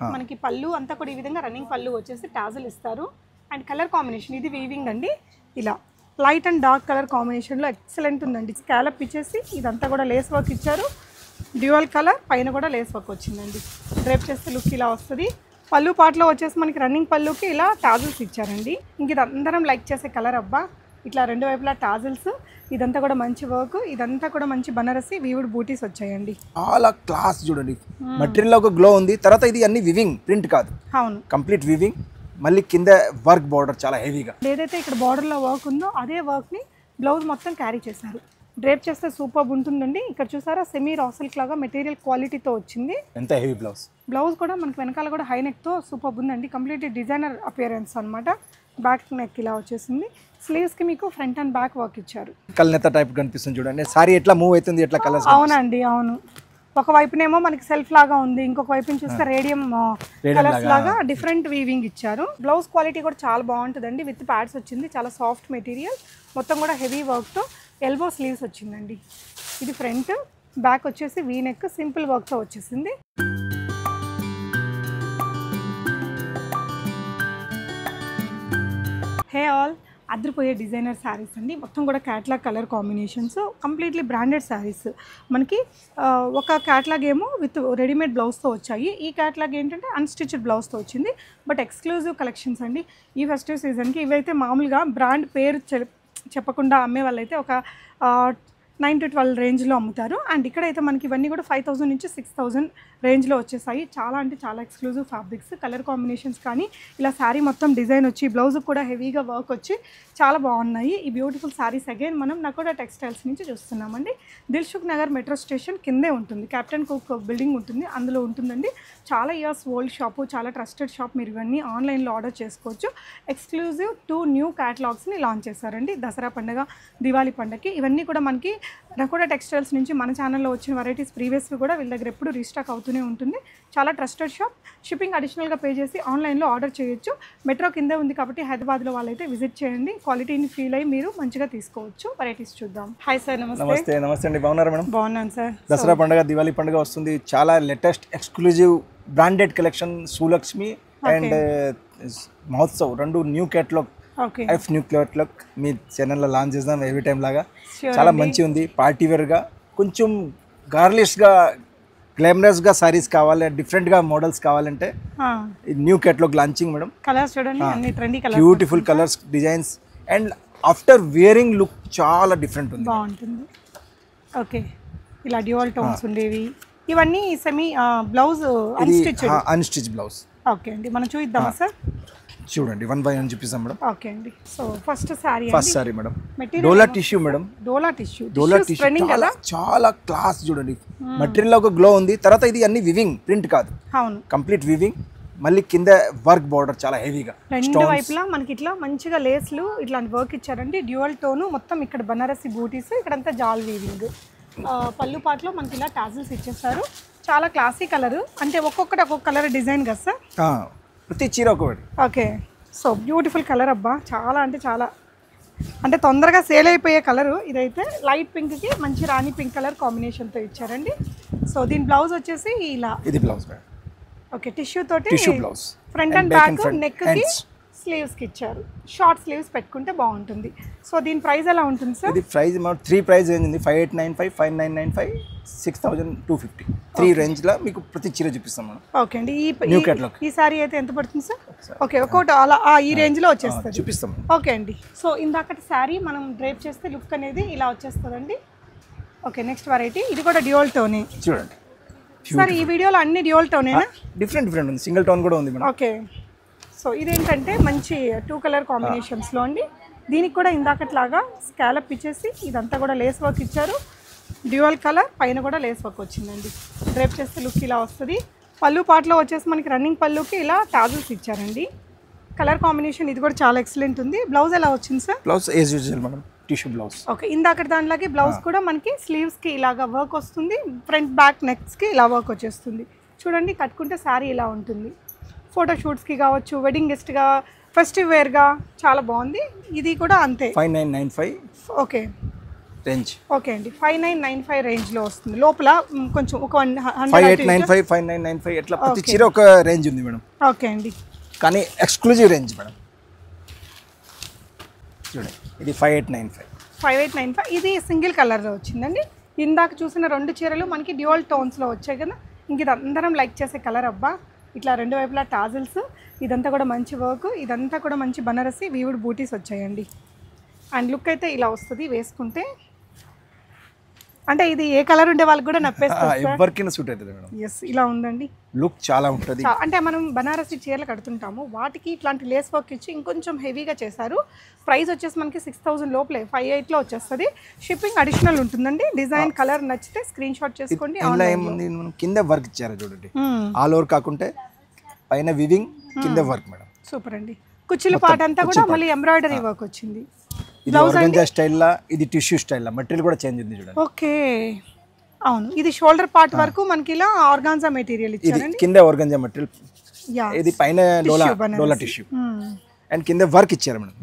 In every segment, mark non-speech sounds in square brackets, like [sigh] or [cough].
మనకి పళ్ళు అంతా కూడా ఈ విధంగా రన్నింగ్ పళ్ళు వచ్చేసి టాజల్ ఇస్తారు. అండ్ కలర్ కాంబినేషన్ ఇది వీవింగ్ అండి. ఇలా లైట్ అండ్ డార్క్ కలర్ కాంబినేషన్లో ఎక్సలెంట్ ఉందండి. స్కాలప్ ఇచ్చేసి ఇదంతా కూడా లేస్ వర్క్ ఇచ్చారు. డ్యూయల్ కలర్ పైన కూడా లేస్ వర్క్ వచ్చిందండి. డ్రేప్ చేస్తే లుక్ ఇలా వస్తుంది. పళ్ళు పాటలో వచ్చేసి మనకి రన్నింగ్ పళ్ళుకి ఇలా టాజిల్స్ ఇచ్చారండి. ఇంక ఇది అందరం లైక్ చేసే కలర్ అబ్బా. ఇట్లా రెండు వైపులా టాజిల్స్. ఇదంతా కూడా మంచి వర్క్ ఇదంతా కూడా మంచి బనారసి వీవుడ్ బూటీస్ వచ్చాయండి. చాలా క్లాస్ చూడండి. మెటీరియల్ ఒక గ్లో ఉంది. తర్వాత ఇది అన్ని వివింగ్ ప్రింట్ కాదు. అవును. కంప్లీట్ వివింగ్ మళ్ళీ కింద వర్క్ బార్డర్ చాలా హెవీగా ఏదైతే ఇక్కడ బార్డర్లో వర్క్ ఉందో అదే వర్క్ని బ్లౌజ్ మొత్తం క్యారీ చేశారు. డ్రేప్ చేస్తే సూపర్ ఉంటుందండి. ఇక్కడ చూసారా? సెమీ రాసల్క్ లాగా మెటీరియల్ క్వాలిటీతో వచ్చింది. ఎంత హెవీ బ్లౌజ్ బ్లౌజ్ కూడా మనకి వెనకాల కూడా హై నెక్తో సూపర్ ఉందండి. కంప్లీట్ డిజైనర్ అపియరెన్స్ అన్నమాట. బ్యాక్ నెక్ ఇలా వచ్చేసింది. స్లీవ్స్కి మీకు ఫ్రంట్ అండ్ బ్యాక్ వర్క్ ఇచ్చారు. కల్నెత్త టైప్ కనిపిస్తుంది చూడండి. సారీ ఎట్లా మూవ్ అవుతుంది ఎట్లా కలర్స్ అవునండి అవును. ఒక వైపునేమో మనకి సెల్ఫ్ లాగా ఉంది ఇంకొక వైపున చూస్తే రేడియం కలర్స్ లాగా డిఫరెంట్ వీవింగ్ ఇచ్చారు. బ్లౌజ్ క్వాలిటీ కూడా చాలా బాగుంటుందండి. విత్ ప్యాడ్స్ వచ్చింది చాలా సాఫ్ట్ మెటీరియల్ మొత్తం కూడా హెవీ వర్క్తో ఎల్బో స్లీవ్స్ వచ్చిందండి. ఇది ఫ్రంట్ బ్యాక్ వచ్చేసి వీ నెక్ సింపుల్ వర్క్తో వచ్చేసింది. Hey all. అదిరిపోయే డిజైనర్ శారీస్ అండి. మొత్తం కూడా catalogue colour combinations completely branded sarees. మనకి ఒక క్యాట్లాగ్ ఏమో విత్ రెడీమేడ్ బ్లౌజ్తో వచ్చాయి. ఈ క్యాట్లాగ్ ఏంటంటే అన్స్టిచ్డ్ బ్లౌజ్తో వచ్చింది. బట్ ఎక్స్క్లూజివ్ కలెక్షన్స్ అండి. ఈ ఫెస్టివ్ సీజన్కి ఇవైతే మామూలుగా బ్రాండ్ పేరు చె- చెప్పకుండా అమ్మే వాళ్ళైతే ఒక నైన్ టు ట్వెల్వ్ రేంజ్లో అమ్ముతారు. అండ్ ఇక్కడైతే మనకి ఇవన్నీ కూడా ఫైవ్ థౌసండ్ నుంచి సిక్స్ థౌసండ్ రేంజ్లో వచ్చేసాయి. చాలా అంటే చాలా ఎక్స్క్లూజివ్ ఫ్యాబ్రిక్స్ కలర్ కాంబినేషన్స్ కానీ ఇలా శారీ మొత్తం డిజైన్ వచ్చి బ్లౌజ్ కూడా హెవీగా వర్క్ వచ్చి చాలా బాగున్నాయి. ఈ బ్యూటిఫుల్ శారీస్ అగైన్ మనం నకోడా టెక్స్టైల్స్ నుంచి చూస్తున్నామండి. దిల్సుఖ్ నగర్ మెట్రో స్టేషన్ కిందే ఉంటుంది. కెప్టెన్ కుక్ బిల్డింగ్ ఉంటుంది. అందులో ఉంటుందండి. చాలా ఇయర్స్ ఓల్డ్ షాపు చాలా ట్రస్టెడ్ షాప్ మీరు ఇవన్నీ ఆన్లైన్లో ఆర్డర్ చేసుకోవచ్చు. ఎక్స్క్లూజివ్ టూ న్యూ క్యాటలాగ్స్ని లాంచ్ చేశారండి. దసరా పండుగ దివాళీ పండుగకి ఇవన్నీ కూడా మనకి నకోడా టెక్స్టైల్స్ నుంచి మన ఛానల్లో వచ్చిన వెరైటీస్ ప్రీవియస్వి కూడా వీళ్ళ దగ్గర ఎప్పుడు రీస్టాక్ అవుతూనే ఉంటుంది. చాలా ట్రస్టెడ్ షాప్ షిప్పింగ్ అడిషనల్గా పే చేసి ఆన్లైన్లో ఆర్డర్ చేయొచ్చు. మెట్రో కిందే ఉంది కాబట్టి హైదరాబాద్లో వాళ్ళైతే విజిట్ చేయండి. క్వాలిటీని ఫీల్ అయ్యి మీరు మంచిగా తీసుకోవచ్చు. వెరైటీస్ చూద్దాం. హాయ్ సార్ నమస్తే. నమస్తే అండి. బాగున్నారా మేడం? బాగున్నాను సార్ దసరా పండుగ దివాళీ పండుగ వస్తుంది. చాలా latest exclusive branded collection Sulakshmi and Mahotsav రెండు న్యూ ఎఫ్ న్యూ కేటలాగ్ మీ ఛానల్లో లాంచ్ చేద్దాం ఎవ్రీ టైం లాగా. చాలా మంచి ఉంది పార్టీ వేర్గా కొంచెం గార్లిష్గా గ్లామరస్గా సారీస్ కావాలి డిఫరెంట్గా మోడల్స్ కావాలంటే new catalogue launching madam. Colours చూడండి అన్ని trendy colours beautiful colours designs and after wearing look చాలా డిఫరెంట్ ఉంది. బాగుంటుంది. ఓకే ఇలా డ్యూయల్ టోన్స్ ఉండేవి. ఇవన్నీ semi blouse unstitch unstitch blouse okay అండి. మనం చూద్దామా సార్? చూడండి వన్ బై వన్ చూపిస్తాం మేడం. ఓకే అండి. So first saree first saree madam. Dola tissue madam. Dola tissue Dola tissue చాలా చాలా క్లాస్ చూడండి. మెటీరియల్ ఒక గ్లో ఉంది. తర్వాత ఇది అన్ని వివింగ్ ప్రింట్ కాదు. అవును. కంప్లీట్ వివింగ్ మళ్ళీ కింద వర్క్ బార్డర్ చాలా హెవీగా రెండు వైపులా మనకి ఇట్లా మంచిగా లేస్లు ఇట్లాంటి వర్క్ ఇచ్చారండి. డ్యూయల్ టోను మొత్తం ఇక్కడ బనారసి బూటీస్ ఇక్కడంతా జాల్ వీవింగ్ పళ్ళు పాటలో మనకి ఇలా టాజిల్స్ ఇచ్చేస్తారు. చాలా క్లాసీ కలర్ అంటే ఒక్కొక్కటి ఒక్కొక్క కలర్ డిజైన్ కదా సార్ ప్రతి చీర ఒకటి ఓకే. సో బ్యూటిఫుల్ కలర్ అబ్బా. చాలా అంటే చాలా. అంటే తొందరగా సేల్ అయిపోయే కలరు ఇదైతే లైట్ పింక్కి మంచి రాణి పింక్ కలర్ కాంబినేషన్తో ఇచ్చారండి. సో దీని బ్లౌజ్ వచ్చేసి ఇలా. ఇది బ్లౌజ్ ఓకే టిష్యూ తోటి tissue blouse front and back neck స్లీవ్స్కి ఇచ్చారు. షార్ట్ స్లీవ్స్ పెట్టుకుంటే బాగుంటుంది. సో దీని ప్రైస్ ఎలా ఉంటుంది సార్? ఇది ప్రైస్ త్రీ ప్రైస్ రేంజ్ ఉంది. Five eight nine five five nine nine five six thousand two fifty. Three రేంజ్లో మీకు ప్రతి చీర చూపిస్తాం మేడం ఓకే అండి. ఈ ఈ- catalog. ఈ సారీ అయితే ఎంత పడుతుంది సార్? ఓకే ఒక్కొక్కటి అలా ఆ, ఈ రేంజ్లో వచ్చేస్తుంది. చూపిస్తాం ఓకే అండి. సో ఇందాకటి శారీ మనం డ్రైప్ చేస్తే లుక్ అనేది ఇలా వచ్చేస్తుందండి. Okay next variety. ఇది కూడా డ్యూయల్ టోనే. చూడండి. సార్ ఈ వీడియోలో అన్ని డ్యూయల్ టోనేనా? డిఫరెంట్ డిఫరెంట్ ఉంది. సింగిల్ టోన్ కూడా ఉంది మేడం. ఓకే. సో ఇదేంటంటే మంచి టూ కలర్ కాంబినేషన్స్లో అండి. దీనికి కూడా ఇందాకట్లాగా స్కాలప్ ఇచ్చేసి ఇదంతా కూడా లేస్ వర్క్ ఇచ్చారు. డ్యూయల్ కలర్ పైన కూడా లేస్ వర్క్ వచ్చిందండి. డ్రేప్ చేస్తే లుక్ ఇలా వస్తుంది. పళ్ళు పాటలో వచ్చేసి మనకి రన్నింగ్ పళ్ళుకి ఇలా టాజిల్స్ ఇచ్చారండి. కలర్ కాంబినేషన్ ఇది కూడా చాలా ఎక్సలెంట్ ఉంది. బ్లౌజ్ ఎలా వచ్చింది sir? Blouse as usual madam tissue blouse. Okay ఇందాక దాంట్లోకి బ్లౌజ్ కూడా మనకి స్లీవ్స్కి ఇలాగా వర్క్ వస్తుంది. ఫ్రంట్ బ్యాక్ నెక్స్కి ఇలా వర్క్ వచ్చేస్తుంది. చూడండి కట్టుకుంటే శారీ ఇలా ఉంటుంది. ఫోటో షూట్స్కి కావచ్చు వెడ్డింగ్ గెస్ట్గా ఫెస్టివ్ వేర్గా చాలా బాగుంది. ఇది కూడా అంతే. Five nine nine five okay. Range okay అండి. ఫైవ్ నైన్ నైన్ ఫైవ్ రేంజ్లో వస్తుంది. లోపల కొంచెం ఒక five eight nine five five nine nine five ఎట్లా ప్రతి చీర ఒక రేంజ్ ఉంది మేడం. ఓకే అండి. కానీ ఎక్స్క్లూజివ్ రేంజ్ మేడం. చూడండి ఇది five eight nine five five eight nine five ఇది సింగిల్ కలర్లో వచ్చిందండి. ఇందాక చూసిన రెండు చీరలు మనకి డ్యూయల్ టోన్స్లో వచ్చాయి కదా. ఇంక ఇది అందరం లైక్ చేసే కలర్ అబ్బా. ఇట్లా రెండు వైపులా టాజిల్స్ ఇదంతా కూడా మంచి వర్క్ ఇదంతా కూడా మంచి బనారసి వీవుడ్ బూటీస్ వచ్చాయండి. అండ్ లుక్ అయితే ఇలా వస్తుంది వేసుకుంటే అంటే ఇది ఏ కలర్ ఉండే వాళ్ళకి కూడా నప్పేస్తుంది ఎవరికైనా సూట్ అవుతుంది మేడం. ఎస్ ఇలా ఉందండి. లుక్ చాలా ఉంటుంది. అంటే మనం బనారసి చీరలు కడుతుంటాము. వాటికి ఇట్లాంటి లేస్ వర్క్ ఇచ్చి ఇంకొంచెం హెవీగా చేశారు. ప్రైస్ వచ్చేసి మనకి సిక్స్ థౌసండ్ లోపలే ఫైవ్ ఎయిట్లో వచ్చేస్తుంది. షిప్పింగ్ అడిషనల్ ఉంటుందండి. డిజైన్ కలర్ నచ్చితే స్క్రీన్ షాట్ చేసుకోండి ఇందులో ఏముంది? మనం కింద వర్క్ ఇచ్చారు చూడండి. ఆల్ ఓవర్ కాకుంటే పైన వివింగ్ కింద వర్క్ మేడం. సూపర్ అండి. కుచ్చిల పాట అంతా కూడా మళ్ళీ ఎంబ్రాయిడరీ వర్క్ వచ్చింది. ఇది ఆర్గంజా స్టైల్లా ఇది టిష్యూ స్టైల్లా మెటీరియల్ కూడా చేంజ్ ఉంది చూడండి. ఓకే. అవును. ఇది షోల్డర్ పార్ట్ వరకు మనకి ఇలా ఆర్గాన్జా మెటీరియల్ ఇచ్చారండి. కింద ఆర్గంజా మెటీరియల్ ఇది పైన టిష్యూ అండ్ కింద వర్క్ ఇచ్చారు madam.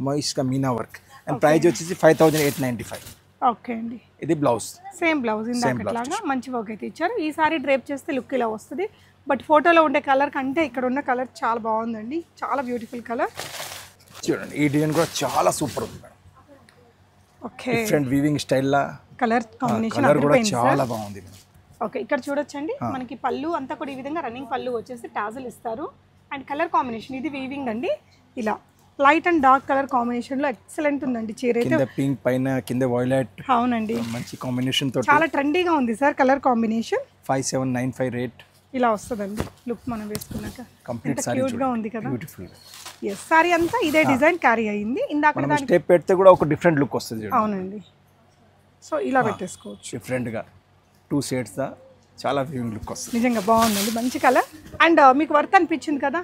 Meena work and price వచ్చేసి five thousand eight ninety five okay అండి. ఇది బ్లౌజ్ సేమ్ బ్లౌజ్ ఇందాకట్లాగా మంచి వర్క్ అయితే ఇచ్చారు. ఈ సారీ డ్రేప్ చేస్తే లుక్ ఇలా వస్తుంది. బట్ ఫోటోలో ఉండే కలర్ కంటే ఇక్కడ ఉన్న కలర్ చాలా బాగుందండి. చాలా బ్యూటిఫుల్ కలర్ చూడండి ఈ డిజైన్ కూడా చాలా సూపర్ ఉంది డిఫరెంట్ వీవింగ్ స్టైల్లా కలర్ కాంబినేషన్ కలర్ కూడా చాలా బాగుంది ఓకే ఇక్కడ చూడొచ్చండి. మనకి పళ్ళు అంతా కూడా ఈ విధంగా రన్నింగ్ పళ్ళు వచ్చేసి టాజల్ ఇస్తారు. అండ్ కలర్ కాంబినేషన్ ఇది వీవింగ్ అండి. ఇలా లైట్ అండ్ డార్క్ కలర్ కాంబినేషన్లో ఎక్సలెంట్ ఉందండి చీర అయితే. కింద పింక్ పైన కింద వైలెట్ అవునండి. మంచి కాంబినేషన్ తోటి. చాలా ట్రెండీగా ఉంది sir colour combination five seven nine five rate ఇలా వస్తుందండి. లుక్ మనం వేసుకున్నాక. కంప్లీట్గా ఉంది కదా. బ్యూటిఫుల్ ఎస్ సారీ అంతా ఇదే డిజైన్ క్యారీ అయ్యింది ఇందాక మనం స్టెప్ పెడితే కూడా ఒక డిఫరెంట్ లుక్ వస్తుంది చూడండి. అవునండి. సో ఇలా పెట్టేసుకోవచ్చు. డిఫరెంట్గా టూ షేడ్స్ చాలా వ్యూయింగ్ లుక్ వస్తుంది. నిజంగా బాగుందండి మంచి కలర్ అండ్ మీకు వర్త్ అనిపించింది కదా?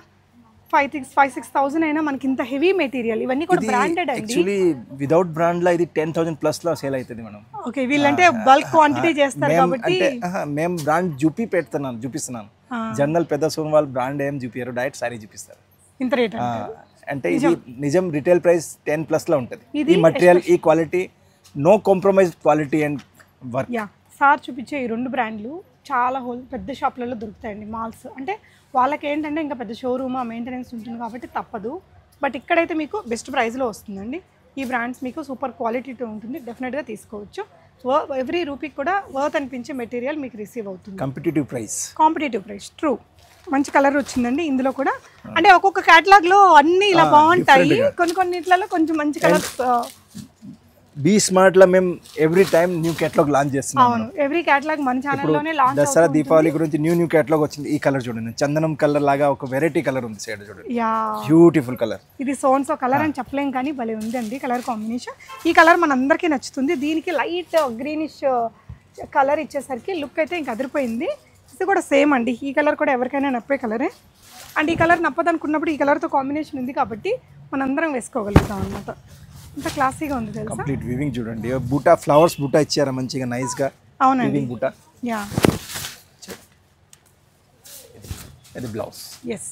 Five six five six thousand అయినా మనకి ఇంత హెవీ మెటీరియల్ ఇవన్నీ కూడా బ్రాండెడ్ అండి. యాక్చువల్లీ వితౌట్ బ్రాండ్లో ఇది టెన్ థౌసండ్ ప్లస్లో సేల్ అవుతుంది మేడం. ఓకే వీళ్ళంటే బల్క్ క్వాంటిటీ చేస్తారు మేం కాబట్టి మేము బ్రాండ్ చూపి పెడుతున్నాను చూపిస్తున్నాను జనరల్ పెద్ద సోన్ వాళ్ళు బ్రాండ్ ఏం చూపించారు డైరెక్ట్ సారీ చూపిస్తారు ఇంత రేట్ అంటే ఇది నిజం. రిటైల్ ప్రైస్ టెన్ ప్లస్లో ఉంటుంది. ఇది ఈ మటీరియల్ ఈ quality no compromise quality and work yeah sir చూపించే ఈ రెండు బ్రాండ్లు చాలా హోల్ పెద్ద షాప్లలో దొరుకుతాయండి మాల్స్. అంటే వాళ్ళకి ఏంటంటే ఇంకా పెద్ద షోరూమ్ మెయింటెనెన్స్ ఉంటుంది కాబట్టి తప్పదు. బట్ ఇక్కడైతే మీకు బెస్ట్ ప్రైస్లో వస్తుందండి. ఈ బ్రాండ్స్ మీకు సూపర్ క్వాలిటీతో ఉంటుంది. డెఫినెట్గా తీసుకోవచ్చు. ఎవ్రీ రూపీకి కూడా వర్త్ అనిపించే మెటీరియల్ మీకు రిసీవ్ అవుతుంది. Competitive price competitive price true మంచి కలర్ వచ్చిందండి ఇందులో కూడా. అంటే ఒక్కొక్క catalog లో అన్ని ఇలా బాగుంటాయి. కొన్ని కొన్నిట్లలో కొంచెం మంచి కలర్స్ బీ స్మార్ట్లో మేము every time new catalogue launch చేస్తున్నాం. అవును ఎవ్రీ క్యాటలాగ్ మన ఛానల్లోనే లాంచ్ దసరా దీపావళి గురించి న్యూ న్యూ కేటలాగ్ వచ్చింది. ఈ కలర్ చూడండి. చందనం కలర్ లాగా ఒక వెరైటీ కలర్ ఉంది సైడ్ చూడండి. యా. బ్యూటిఫుల్ కలర్ ఇది సోన్సో కలర్ అని చెప్పలేం కానీ భలే ఉందండి కలర్ కాంబినేషన్ ఈ కలర్ మనందరికీ నచ్చుతుంది. దీనికి లైట్ గ్రీనిష్ కలర్ ఇచ్చేసరికి లుక్ అయితే ఇంక అదిరిపోయింది. ఇది కూడా సేమ్ అండి. ఈ కలర్ కూడా ఎవరికైనా నప్పే కలరే. అండ్ ఈ కలర్ నప్పదనుకున్నప్పుడు ఈ కలర్తో కాంబినేషన్ ఉంది కాబట్టి మనందరం వేసుకోగలుగుతాం అనమాట ఇంత క్లాసీగా ఉంది తెలుసా? కంప్లీట్ వివింగ్ చూడండి. బూటా ఫ్లవర్స్ బూటా ఇచ్చారా మంచిగా నైస్గా? అవునండి. బూటా? యా. ఇది బ్లౌజ్. ఎస్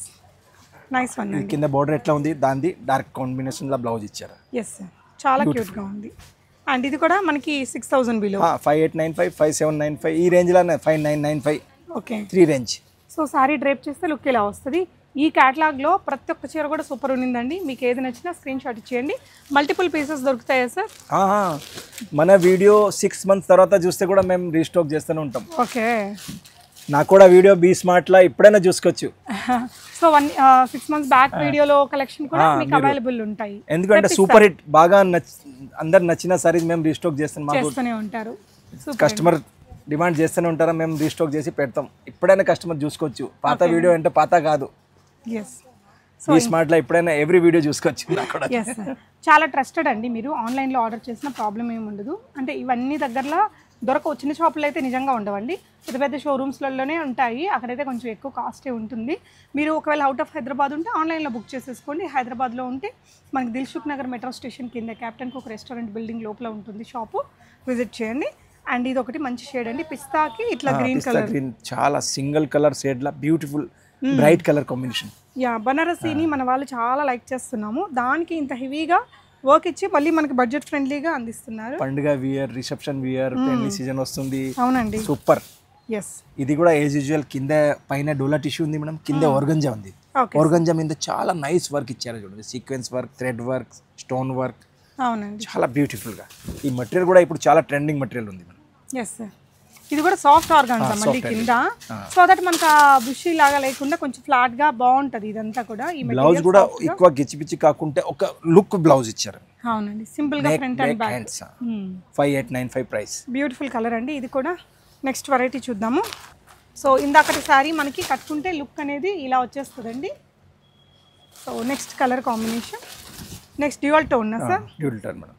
నైస్ వన్ కింద బార్డర్ ఎట్లా ఉంది? దానిది డార్క్ కాంబినేషన్లో బ్లౌజ్ ఇచ్చారు? ఎస్ చాలా క్యూట్గా ఉంది. అండ్ ఇది కూడా మనకి six thousand below five eight nine five five seven nine five ఈ రేంజ్లో five nine nine five okay. Three range so sari drape చేస్తే లుక్ ఇలా వస్తుంది. ఈ క్యాటలాగ్లో ప్రతి ఒక్క చీర కూడా సూపర్ ఉన్నిందండి. మీకు ఏది నచ్చినా స్క్రీన్ షాట్ ఇచ్చేయండి. మల్టిపుల్ పీసెస్ దొరుకుతాయా సార్? మన వీడియో సిక్స్ మంత్స్ తర్వాత చూస్తే కూడా మేము రీస్టాక్ చేస్తూనే ఉంటాం. ఓకే. నాకు కూడా వీడియో బీ స్మార్ట్ లా ఇప్పుడైనా చూసుకోవచ్చు. [laughs] So one six months back వీడియోలో కలెక్షన్ కూడా మీకు అవైలబుల్ ఉంటాయి. ఎందుకంటే సూపర్ హిట్ బాగా నచ్ అందరు నచ్చిన సారీస్ మేము రీస్టాక్ చేస్తాం చేస్తూనే ఉంటారు. కస్టమర్ డిమాండ్ చేస్తూనే ఉంటారా? మేము రీస్టాక్ చేసి పెడతాం. ఇప్పుడైనా కస్టమర్ చూసుకోవచ్చు. పాత వీడియో అంటే పాత కాదు. ఈ స్మార్ట్లో ఎప్పుడైనా ఎవ్రీ వీడియో చూసుకోవచ్చు చాలా ట్రస్టెడ్ అండి మీరు. ఆన్లైన్లో ఆర్డర్ చేసిన ప్రాబ్లం ఏమి ఉండదు. అంటే ఇవన్నీ దగ్గరలో దొరకవు చిన్న షాపులు అయితే నిజంగా ఉండవండి. పెద్ద పెద్ద షోరూమ్స్లలోనే ఉంటాయి. అక్కడైతే కొంచెం ఎక్కువ కాస్టే ఉంటుంది. మీరు ఒకవేళ అవుట్ ఆఫ్ హైదరాబాద్ ఉంటే ఆన్లైన్లో బుక్ చేసేసుకోండి. హైదరాబాద్లో ఉంటే మనకి దిల్సుఖ్ నగర్ మెట్రో స్టేషన్ కింద క్యాప్టెన్ కుక్ రెస్టారెంట్ బిల్డింగ్ లోపల ఉంటుంది షాపు విజిట్ చేయండి. అండ్ ఇది ఒకటి మంచి షేడ్ అండి. పిస్తాకి ఇట్లా గ్రీన్ పిస్తా గ్రీన్ చాలా సింగిల్ కలర్ షేడ్ లా beautiful bright colour combination yeah బనారసీని మన వాళ్ళు చాలా లైక్ చేస్తున్నాము. దానికి ఇంత హెవీగా వర్క్ ఇచ్చి మళ్ళీ మనకి బడ్జెట్ ఫ్రెండ్లీగా అందిస్తున్నారు. పండుగ వియర్ రిసెప్షన్ వియర్ పెళ్ళి సీజన్ వస్తుంది. అవునండి. సూపర్ ఎస్ ఇది కూడా యాజ్ యూజువల్ కింద పైన డోలా టిష్యూ ఉంది మేడం కింద ఆర్గంజా ఉంది. ఆర్గంజా మీద చాలా నైస్ వర్క్ ఇచ్చారు చూడండి. Sequence work thread work stone work అవునండి. చాలా బ్యూటిఫుల్గా ఈ మెటీరియల్ కూడా ఇప్పుడు చాలా ట్రెండింగ్ మెటీరియల్ ఉంది ఎస్ సార్ ఇది కూడా సాఫ్ట్ ఆర్గాన్స్ మళ్ళీ కింద? సో దట్ మనకు ఆ బుషి లాగా లేకుండా కొంచెం ఫ్లాట్గా బాగుంటది ఇదంతా కూడా. ఈ బ్లౌజ్ కూడా ఎక్కువ గిచ్చిపిచ్చి కాకుంటే ఒక లుక్ బ్లౌజ్ ఇచ్చారు. అవునండి. సింపుల్గా front and back five eight nine five price beautiful colour అండి. ఇది కూడా నెక్స్ట్ వెరైటీ చూద్దాము. సో ఇందాకటి శారీ మనకి కట్టుకుంటే లుక్ అనేది ఇలా వచ్చేస్తుందండి. So next colour combination next dual tone sir dual turn madam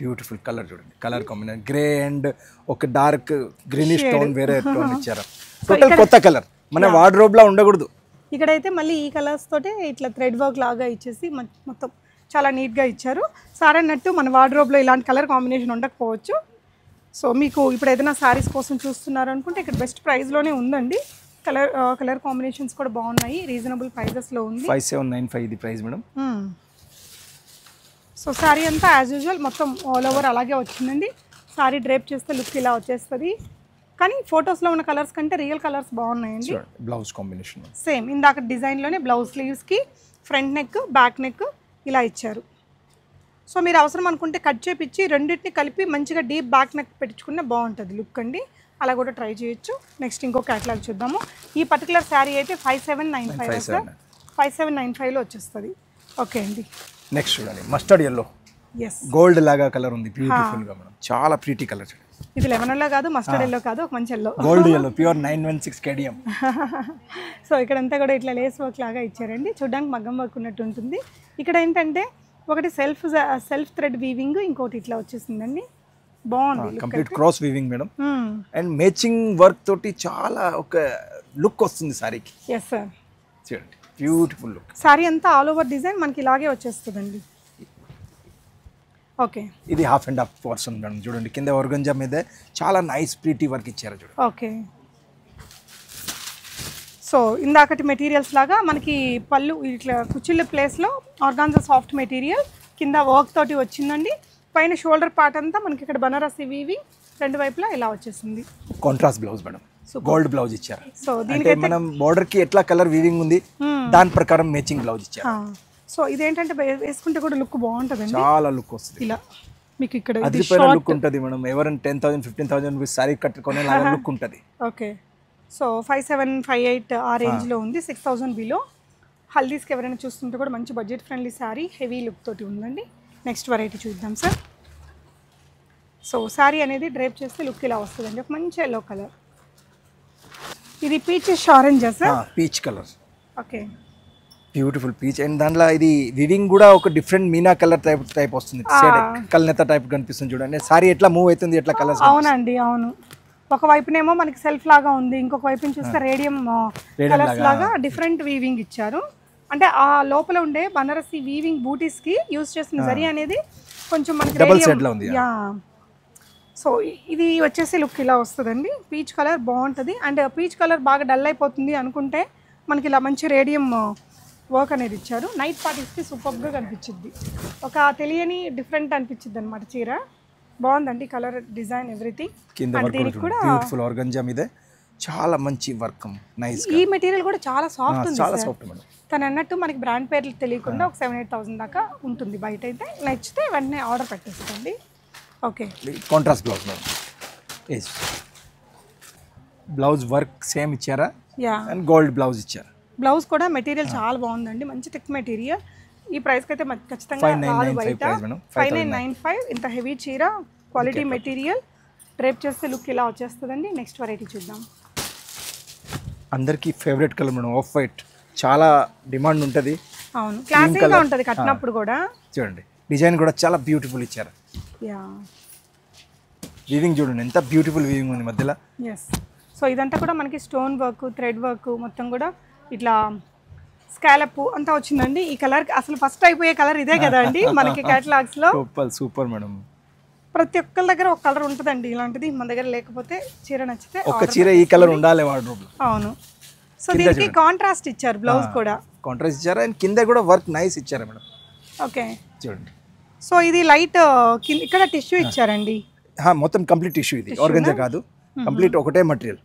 beautiful colour చూడండి. Colour combination. గ్రే అండ్ ఒక డార్క్ గ్రీనిష్ టోన్ వేరే టోన్ [laughs] ఇచ్చారు. టోటల్ కొత్త కలర్. మన వార్డ్రోబ్ లా ఉండకూడదు. ఇక్కడైతే మళ్ళీ ఈ కలర్స్ తోటే ఇట్లా థ్రెడ్ వర్క్ లాగా ఇచ్చేసి మొత్తం చాలా నీట్గా ఇచ్చారు. సార్ అన్నట్టు మన వార్డ్రోబ్లో ఇలాంటి కలర్ కాంబినేషన్ ఉండకపోవచ్చు. సో మీకు ఇప్పుడు ఏదైనా శారీస్ కోసం చూస్తున్నారు అనుకుంటే ఇక్కడ బెస్ట్ ప్రైస్లోనే ఉందండి. కలర్ కలర్ కాంబినేషన్స్ కూడా బాగున్నాయి. రీజనబుల్ ప్రైజెస్లో ఉంది. ఫైవ్ సెవెన్ నైన్ ఫైవ్ ఇది ప్రైస్ మేడం. సో శారీ అంతా యాజ్ యూజువల్ మొత్తం ఆల్ ఓవర్ అలాగే వచ్చిందండి. శారీ డ్రేప్ చేస్తే లుక్ ఇలా వచ్చేస్తుంది. కానీ ఫొటోస్లో ఉన్న కలర్స్ కంటే రియల్ కలర్స్ బాగున్నాయండి. బ్లౌజ్ కాంబినేషన్ సేమ్ ఇందాక డిజైన్లోనే బ్లౌజ్ స్లీవ్స్కి ఫ్రంట్ నెక్ బ్యాక్ నెక్ ఇలా ఇచ్చారు. సో మీరు అవసరం అనుకుంటే కట్ చేపించి రెండింటిని కలిపి మంచిగా డీప్ బ్యాక్ నెక్ పెట్టించుకున్న బాగుంటుంది లుక్ అండి. అలా కూడా ట్రై చేయొచ్చు. నెక్స్ట్ ఇంకో క్యాటలాగ్ చూద్దాము. ఈ పర్టికులర్ శారీ అయితే five seven nine five. Five seven nine ఫైవ్లో వచ్చేస్తుంది. ఓకే అండి. నెక్స్ట్ చూడండి. మస్టర్డ్ ఎల్లో గోల్డ్ లాగా కలర్ ఉంది బ్యూటిఫుల్గా మేడం. చాలా ప్రీటీ కలర్ చూడండి. ఇది లెమన్ ఎల్లో కాదు మస్టర్డ్ ఎల్లో కాదు ఒక మంచి yellow gold yellow pure nine one six KDM so ఇక్కడంతా కూడా ఇట్లా లేస్ వర్క్ లాగా ఇచ్చారండి. చూడడానికి మగ్గం వర్క్ ఉన్నట్టు ఉంటుంది. ఇక్కడ ఏంటంటే ఒకటి సెల్ఫ్ సెల్ఫ్ థ్రెడ్ వీవింగ్ ఇంకోటి ఇట్లా వచ్చేసిందండి. బాగుంది complete cross weaving madam. And matching work తోటి చాలా ఒక లుక్ వస్తుంది సారీకి ఎస్ సార్ చూడండి. బ్యూటిఫుల్ లుక్ సారీ అంతా ఆల్ ఓవర్ డిజైన్ మనకి ఇలాగే వచ్చేస్తుందండి. ఓకే ఇది half and half person madam చూడండి కింద ఒర్గంజా మీద చాలా నైస్ ప్రీటీ వర్క్ ఇచ్చారు చూడండి. ఓకే సో ఇందాకటి మెటీరియల్స్ లాగా మనకి పళ్ళు ఇట్లా కుచ్చిళ్ళ ప్లేస్లో ఆర్గాన్జా సాఫ్ట్ మెటీరియల్ కింద వర్క్ తోటి వచ్చిందండి. పైన షోల్డర్ పార్ట్ అంతా మనకి ఇక్కడ బనారసి వీవి రెండు వైపులా ఇలా వచ్చేసింది. Contrast blouse madam gold blouse ఇచ్చారు. సో అంటే మనం border కి ఎట్లా కలర్ వీవింగ్ ఉంది దాని ప్రకారం మ్యాచింగ్ బ్లౌజ్ ఇచ్చారు. సో ఇదేంటంటే వేసుకుంటే కూడా లుక్ బాగుంటుందండి. చాలా లుక్ వస్తుంది. ఇలా మీకు ఇక్కడ ఇది అదిరిపోయిన లుక్ ఉంటుంది మేడం. ఎవరైనా ten thousand fifteen thousand rupees sari కట్టుకునే లాగా లుక్ ఉంటుంది. Okay so five seven five eight ఆ రేంజ్లో ఉంది. సిక్స్ థౌజండ్ బిలో హల్దీస్కి ఎవరైనా చూస్తుంటే కూడా మంచి budget friendly sari heavy look తోటి ఉందండి. నెక్స్ట్ వెరైటీ చూద్దాం సార్ సో శారీ అనేది డ్రేప్ చేస్తే లుక్ ఇలా వస్తుందండి. ఒక మంచి ఎల్లో కలర్ ఇది peaches ఆరెంజా sir peach colour okay beautiful peach and దాంట్లో ఇది వివింగ్ కూడా ఒక different Meena colour type type వస్తుంది. కల్నేత టైప్ కనిపిస్తుంది చూడండి. సారీ ఎట్లా మూవ్ అవుతుంది ఎట్లా కలర్స్ అవునండి అవును. ఒక వైపునేమో మనకి సెల్ఫ్ లాగా ఉంది ఇంకొక వైపున చూస్తే రేడియం కలర్స్ లాగా. డిఫరెంట్ వీవింగ్ ఇచ్చారు. అంటే ఆ లోపల ఉండే బనారసి వీవింగ్ బూటీస్కి యూస్ చేసిన జరీ అనేది కొంచెం మనకి రేడియం shade లో ఉంది, యా. సో ఇది వచ్చేసి లుక్ ఇలా వస్తుందండి. పీచ్ కలర్ బాగుంటుంది. అండ్ పీచ్ కలర్ బాగా డల్ అయిపోతుంది అనుకుంటే మనకి ఇలా మంచి రేడియం వర్క్ అనేది ఇచ్చారు. నైట్ పార్టీస్కి సూపర్గా కనిపించింది ఒక తెలియని డిఫరెంట్ అనిపించింది అనమాట చీర. బాగుందండి కలర్ డిజైన్ ఎవ్రీథింగ్. దీనికి కూడా బ్యూటిఫుల్ ఆర్గంజా మీద చాలా మంచి వర్క్. నైస్ ఈ మెటీరియల్ కూడా చాలా సాఫ్ట్ ఉంది చాలా సాఫ్ట్ మేడం. తను అన్నట్టు మనకి బ్రాండ్ పేర్లు తెలియకుండా ఒక సెవెన్ ఎయిట్ థౌసండ్ దాకా ఉంటుంది బయట అయితే నచ్చితే వెంటనే ఆర్డర్ పెట్టేసుకోండి. Okay. Contrast blouse madam yes blouse work same ఇచ్చారా? యా అండ్ గోల్డ్ బ్లౌజ్ ఇచ్చారు? బ్లౌజ్ కూడా మెటీరియల్ చాలా బాగుందండి. మంచి టిక్ మెటీరియల్ ఈ ప్రైస్కి అయితే ఖచ్చితంగా 5995 రాదు బయట. ఫైవ్ నైన్ నైన్ ఫైవ్ ఇంత హెవీ చీర క్వాలిటీ మెటీరియల్ డ్రేప్ చేస్తే లుక్ ఇలా వచ్చేస్తుందండి. నెక్స్ట్ వెరైటీ చూద్దాం. అందరికీ favourite colour madam off white చాలా డిమాండ్ ఉంటుంది. అవును. క్లాసిక్గా ఉంటుంది కట్టినప్పుడు కూడా. చూడండి. డిజైన్ కూడా చాలా బ్యూటిఫుల్ ఇచ్చారు. యా వీవింగ్ చూడండి ఎంత బ్యూటిఫుల్ వీవింగ్ ఉంది మధ్యలో. ఎస్ సో ఇదంతా కూడా మనకి స్టోన్ వర్క్ థ్రెడ్ వర్క్ మొత్తం కూడా ఇట్లా స్కాలప్ అంతా వచ్చిందండి. ఈ కలర్ అసలు ఫస్ట్ అయిపోయే కలర్ ఇదే కదా అండి [laughs] మనకి catalogs లో. సూపర్ సూపర్ మేడం ప్రతి ఒక్కరి దగ్గర ఒక కలర్ ఉంటుందండి ఇలాంటిది. మన దగ్గర లేకపోతే చీర నచ్చితే ఒక చీర ఈ కలర్ ఉండాలి వార్డ్రోబ్ అవును. సో దీనికి కాంట్రాస్ట్ ఇచ్చారు బ్లౌజ్ కూడా. కాంట్రాస్ట్ ఇచ్చారు. అండ్ కింద కూడా వర్క్ నైస్ ఇచ్చారు మేడం ఓకే చూడండి. సో ఇది లైట్ ఇక్కడ టిష్యూ ఇచ్చారండి. మొత్తం కంప్లీట్ టిష్యూ ఇది ఆర్గంజా కాదు. కంప్లీట్ ఒకటే మటీరియల్.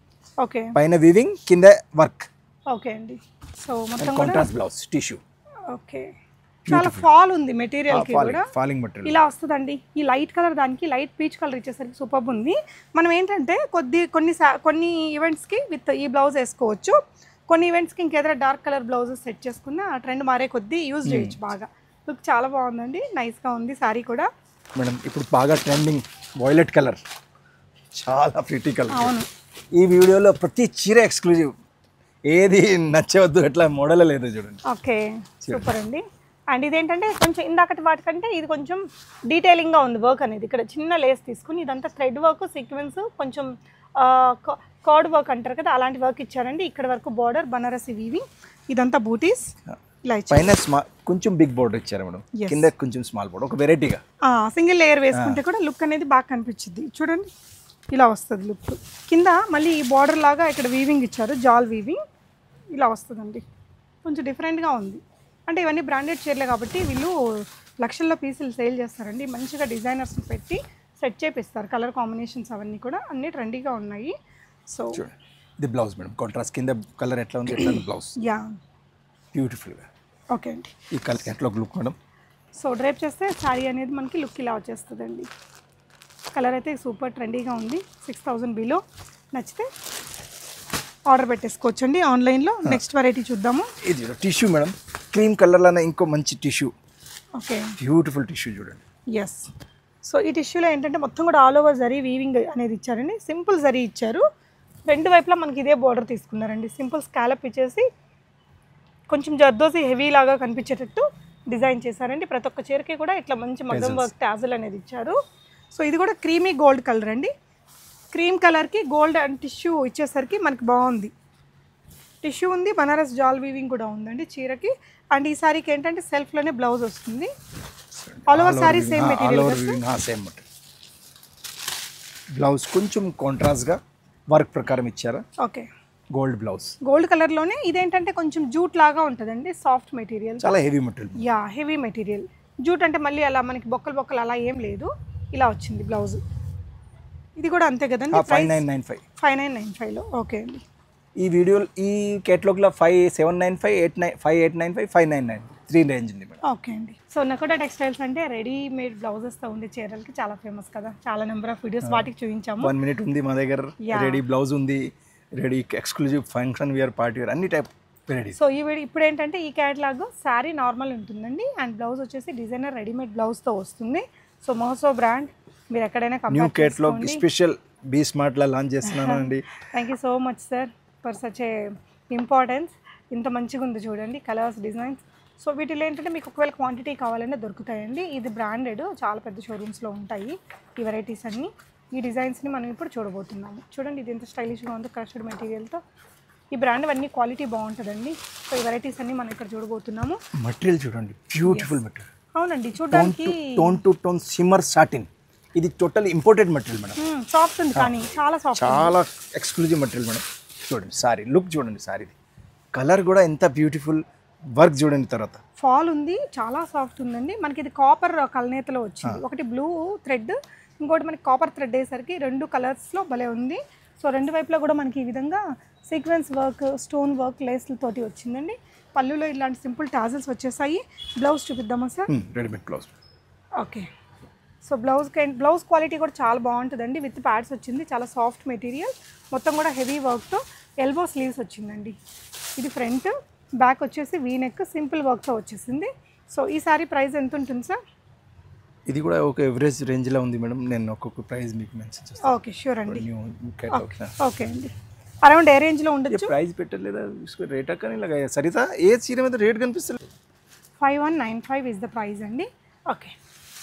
ఓకే. పైన వీవింగ్ కింద వర్క్. ఓకే అండి. సో మొత్తం కాంట్రాస్ట్ బ్లౌజ్ టిష్యూ ఓకే. చాలా ఫాల్ ఉంది మెటీరియల్కి కూడా. ఫాలింగ్ మటీరియల్ ఇలా వస్తుందండి. ఈ లైట్ కలర్ దానికి లైట్ పీచ్ కలర్ ఇచ్చేసరికి సూపర్ ఉంది. మనం ఏంటంటే కొద్ది కొన్ని కొన్ని ఈవెంట్స్కి విత్ ఈ బ్లౌజ్ వేసుకోవచ్చు. కొన్ని ఈవెంట్స్కి ఇంకేదైనా డార్క్ కలర్ బ్లౌజెస్ సెట్ చేసుకున్న ఆ ట్రెండ్ మారే కొద్దీ యూజ్ చేయొచ్చు బాగా. లుక్ చాలా బాగుందండి. నైస్గా ఉంది సారీ కూడా. మేడం ఇప్పుడు బాగా ట్రెండింగ్ వైలెట్ కలర్ చాలా ప్రిటీ కలర్ అవును. ఈ వీడియోలో ప్రతి చీర ఎక్స్క్లూజివ్ ఏది నచ్చవద్దు అట్లా మోడల్ లేదు చూడండి. ఓకే సూపర్ అండి. అండ్ ఇదేంటంటే కొంచెం ఇందాకటి వాటికంటే ఇది కొంచెం డీటెయిలింగ్గా ఉంది వర్క్ అనేది. ఇక్కడ చిన్న లేస్ తీసుకుని ఇదంతా థ్రెడ్ వర్క్ సీక్వెన్స్ కొంచెం కార్డ్ వర్క్ అంటారు కదా అలాంటి వర్క్ ఇచ్చారండి. ఇక్కడ వరకు బార్డర్ బనారసి వీవింగ్ ఇదంతా బూటీస్ ఇలా పైన స్మా కొంచెం బిగ్ బోర్డర్ ఇచ్చారు మేడం. కింద కొంచెం స్మాల్ బోర్డర్ ఒక వెరైటీగా. సింగిల్ లేయర్ వేసుకుంటే కూడా లుక్ అనేది బాగా కనిపించింది చూడండి ఇలా వస్తుంది లుక్. కింద మళ్ళీ ఈ బార్డర్ లాగా ఇక్కడ వీవింగ్ ఇచ్చారు జాల్ వీవింగ్ ఇలా వస్తుందండి. కొంచెం డిఫరెంట్గా ఉంది. అంటే ఇవన్నీ బ్రాండెడ్ చీరలే కాబట్టి వీళ్ళు లక్షల్లో పీసులు సేల్ చేస్తారండి. మంచిగా డిజైనర్స్ పెట్టి సెట్ చేపిస్తారు. కలర్ కాంబినేషన్స్ అవన్నీ కూడా అన్నీ ట్రెండీగా ఉన్నాయి. సో ఇది బ్లౌజ్ మేడం. కాంట్రాస్ట్ కింద కలర్ ఎట్లా ఉంది బ్లౌజ్ యా బ్యూటిఫుల్గా. ఓకే అండి. ఈ కలర్ ఎట్లా లుక్ మేడం. సో డ్రైప్ చేస్తే శారీ అనేది మనకి లుక్ ఇలా వచ్చేస్తుందండి. కలర్ అయితే సూపర్ ట్రెండీగా ఉంది. Six thousand below. నచ్చితే ఆర్డర్ పెట్టేసుకోవచ్చు అండి ఆన్లైన్లో నెక్స్ట్ వెరైటీ చూద్దాము. ఇది టిష్యూ మేడం. క్రీమ్ కలర్లోనే ఇంకో మంచి టిష్యూ. ఓకే. బ్యూటిఫుల్ టిష్యూ చూడండి. ఎస్ సో ఈ టిష్యూలో ఏంటంటే మొత్తం కూడా ఆల్ ఓవర్ జరీ వీవింగ్ అనేది ఇచ్చారండి. సింపుల్ జరీ ఇచ్చారు. రెండు వైపులా మనకి ఇదే బార్డర్ తీసుకున్నారండి. సింపుల్ స్కాలప్ ఇచ్చేసి కొంచెం జర్దోసి హెవీ లాగా కనిపించేటట్టు డిజైన్ చేశారండి. ప్రతి ఒక్క చీరకి కూడా ఇట్లా మంచి మగ్గం వర్క్ టాజల్ అనేది ఇచ్చారు. సో ఇది కూడా క్రీమీ గోల్డ్ కలర్ అండి. క్రీమ్ కలర్కి గోల్డ్ అండ్ టిష్యూ ఇచ్చేసరికి మనకి బాగుంది. టిష్యూ ఉంది బనారస్ జాల్ వీవింగ్ కూడా ఉందండి చీరకి. అండ్ ఈ సారీకి ఏంటంటే సెల్ఫ్లోనే బ్లౌజ్ వస్తుంది. All over sari same material same material blouse కొంచెం కాంట్రాస్ట్గా వర్క్ ప్రకారం ఇచ్చారు. Okay gold blouse. గోల్డ్ కలర్లోనే ఇదేంటంటే కొంచెం జూట్ లాగా ఉంటుందండి సాఫ్ట్ మెటీరియల్. చాలా heavy material. Yeah heavy material. Jute అంటే మళ్ళీ అలా మనకి బొక్కలు బొక్కలు అలా ఏం లేదు. ఇలా వచ్చింది బ్లౌజ్. ఇది కూడా అంతే కదండి five nine nine five five nine nine ఫైవ్లో ఓకే అండి. ఈ వీడియో ఈ కేటలాగ్లో five seven nine five eight nine five eight nine five five nine nine three range ఉంది ఓకే అండి. సో నకోడా టెక్స్టైల్స్ అంటే రెడీమేడ్ బ్లౌజెస్తో ఉండే చీరలకి చాలా ఫేమస్ కదా. చాలా నెంబర్ ఆఫ్ వీడియోస్ వాటికి చూపించాము. వన్ మినిట్ ఉంది మా దగ్గర. రెడీ బ్లౌజ్ ఉంది. Ready exclusive function wear party wear అన్ని టైప్ రెడీ సో ఈ వీడి- ఇప్పుడు ఏంటంటే ఈ క్యాటలాగ్ శారీ నార్మల్ ఉంటుందండి. అండ్ బ్లౌజ్ వచ్చేసి డిజైనర్ రెడీమేడ్ బ్లౌజ్తో వస్తుంది. సో మోసో బ్రాండ్ మీరు ఎక్కడైనా new compare catalogue special be స్మార్ట్లో launch చేస్తున్నాను అండి. Thank you so much sir for such a importance ఇంత మంచిగా ఉంది చూడండి కలర్స్ డిజైన్స్ సో వీటిలో ఏంటంటే మీకు ఒకవేళ క్వాంటిటీ కావాలన్నా దొరుకుతాయండి. ఇది బ్రాండెడ్ చాలా పెద్ద షోరూమ్స్లో ఉంటాయి ఈ వెరైటీస్ అన్నీ. ఈ డిజైన్స్ని మనం ఇప్పుడు చూడబోతున్నాము. చూడండి ఇది ఎంత స్టైలిష్గా ఉందో క్రష్డ్ మెటీరియల్తో. ఈ బ్రాండ్ అన్నీ క్వాలిటీ బాగుంటుందండి. సో ఈ వెరైటీస్ అన్నీ మనం ఇక్కడ చూడబోతున్నాము. మటీరియల్ చూడండి బ్యూటిఫుల్ మెటీరియల్ అవునండి చూడడానికి tone to tone shimmer satin ఇది total imported material madam. Soft ఉంది కానీ చాలా సాఫ్ట్ చాలా ఎక్స్క్లూజివ్ మెటీరియల్ మేడం. చూడండి సారీ లుక్ చూడండి సారీది కలర్ కూడా ఎంత బ్యూటిఫుల్ వర్క్ చూడండి తర్వాత. ఫాల్ ఉంది చాలా సాఫ్ట్ ఉందండి. మనకి ఇది కాపర్ కలనేతలో వచ్చింది. ఒకటి బ్లూ థ్రెడ్ ఇంకోటి మనకి కాపర్ థ్రెడ్ అయ్యేసరికి రెండు కలర్స్లో భలే ఉంది. సో రెండు వైపులా కూడా మనకి ఈ విధంగా సీక్వెన్స్ వర్క్ స్టోన్ వర్క్ లేస్లతోటి వచ్చిందండి. పళ్ళులో ఇలాంటి సింపుల్ టాజల్స్ వచ్చేసాయి. Blouse చూపిద్దామా sir readymade blouse okay so blouse blouse quality కూడా చాలా బాగుంటుందండి. విత్ ప్యాడ్స్ వచ్చింది. చాలా సాఫ్ట్ మెటీరియల్ మొత్తం కూడా హెవీ వర్క్తో ఎల్బో స్లీవ్స్ వచ్చిందండి. ఇది ఫ్రంట్ బ్యాక్ వచ్చేసి వీ నెక్ సింపుల్ వర్క్తో వచ్చేసింది. సో ఈ సారీ ప్రైస్ ఎంత ఉంటుంది సార్ ఇది కూడా ఒక ఎవరేజ్ రేంజ్లో ఉంది మేడం. నేను ఒక్కొక్క ప్రైస్ మీకు మెన్షన్ చేస్తాను. ఓకే షూర్ అండి. న్యూ ఓకే అండి. అరౌండ్ ఏ రేంజ్లో ఉండొచ్చు? ప్రైస్ పెట్టలేదా? రేట్ అక్క ఇలాగ. సరితా ఏ చీర మీద రేట్ కనిపిస్తుంది five one nine five is the price అండి. ఓకే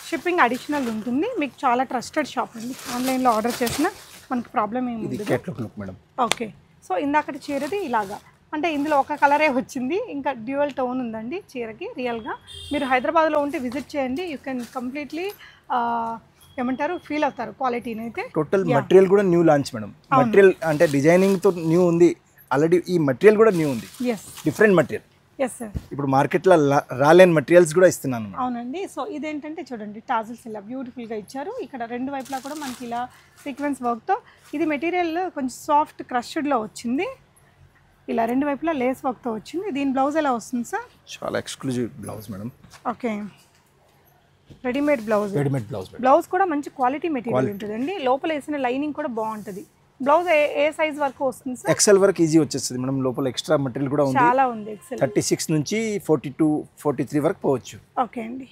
షిప్పింగ్ అడిషనల్ ఉంటుంది. మీకు చాలా ట్రస్టెడ్ షాప్ అండి. ఆన్లైన్లో ఆర్డర్ చేసిన మనకు ప్రాబ్లం ఏమి మేడం. ఓకే సో ఇందాకటి చీరది ఇలాగా. అంటే ఇందులో ఒక కలరే వచ్చింది. ఇంకా డ్యూయల్ టోన్ ఉందండి చీరకి రియల్గా. మీరు హైదరాబాద్లో ఉంటే విజిట్ చేయండి. యూ కెన్ కంప్లీట్లీ ఏమంటారు ఫీల్ అవుతారు క్వాలిటీని అయితే. టోటల్ మటీరియల్ కూడా న్యూ లాంచ్ మేడం. మటీరియల్ అంటే డిజైనింగ్తో న్యూ ఉంది. ఆల్రెడీ ఈ మటీరియల్ కూడా న్యూ ఉంది. Yes different material. Yes sir ఇప్పుడు మార్కెట్లో రాలేని మెటీరియల్స్ కూడా ఇస్తున్నాను అవునండి. సో ఇదేంటంటే చూడండి టాజిల్స్ ఇలా బ్యూటిఫుల్గా ఇచ్చారు. ఇక్కడ రెండు వైపులా కూడా మనకి ఇలా సీక్వెన్స్ వర్క్తో. ఇది మెటీరియల్ కొంచెం సాఫ్ట్ క్రష్డ్లో వచ్చింది. ఇలా రెండు వైపులా లేస్ వర్క్తో వచ్చింది. దీని బ్లౌజ్ ఎలా వస్తుంది సార్ చాలా exclusive blouse madam okay. Readymade blouse readymade blouse blouse కూడా మంచి క్వాలిటీ మెటీరియల్ ఉంటుందండి. లోపల వేసిన లైనింగ్ కూడా బాగుంటుంది. బ్లౌజ్ ఏ ఏ సైజ్ వరకు వస్తుంది సార్ ఎక్సెల్ వరకు ఈజీ వచ్చేస్తుంది మేడం లోపల ఎక్స్ట్రా మెటీరియల్ కూడా ఉంది. చాలా ఉంది ఎక్సెల్ థర్టీ సిక్స్ నుంచి ఫార్టీ టూ ఫార్టీ త్రీ వరకు పోవచ్చు. ఓకే అండి.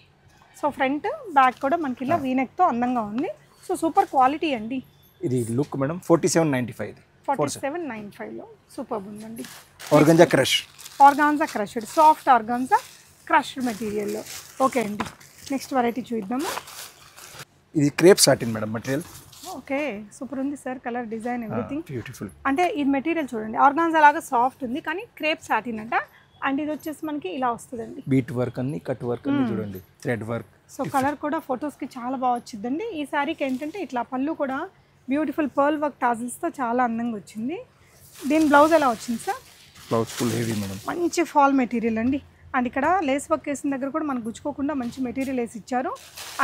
సో ఫ్రంట్ బ్యాక్ కూడా మనకి ఇలా వీనెక్తో అందంగా ఉంది. సో సూపర్ క్వాలిటీ అండి. ఇది look madam forty seven ninety five ఇది. ఫార్టీ సెవెన్ నైన్ ఫైవ్లో సూపర్ ఉందండి. Organza crush organza crushed soft organza crushed మెటీరియల్లో okay అండి. నెక్స్ట్ వెరైటీ చూద్దాము. ఇది crepe satin madam material okay super ఉంది sir colour design everything beautiful అంటే ఈ material చూడండి. ఆర్గాన్జా లాగా సాఫ్ట్ ఉంది కానీ క్రేప్ సాటిన్ అంట. అండ్ ఇది వచ్చేసి మనకి ఇలా వస్తుందండి. బీట్ వర్క్ అన్ని కట్ వర్క్ అన్ని చూడండి. థ్రెడ్ వర్క్ సో కలర్ కూడా ఫొటోస్కి చాలా బాగా వచ్చిందండి ఈ శారీకి ఏంటంటే ఇట్లా పళ్ళు కూడా బ్యూటిఫుల్ పర్ల్ వర్క్ టాజిల్స్తో చాలా అందంగా వచ్చింది. దీని బ్లౌజ్ ఎలా వచ్చింది sir? Blouse full heavy madam. మంచి ఫాల్ మెటీరియల్ అండి. అండ్ ఇక్కడ లేస్ వర్క్ వేసిన దగ్గర కూడా మనకు గుచ్చుకోకుండా మంచి మెటీరియల్ వేసి ఇచ్చారు.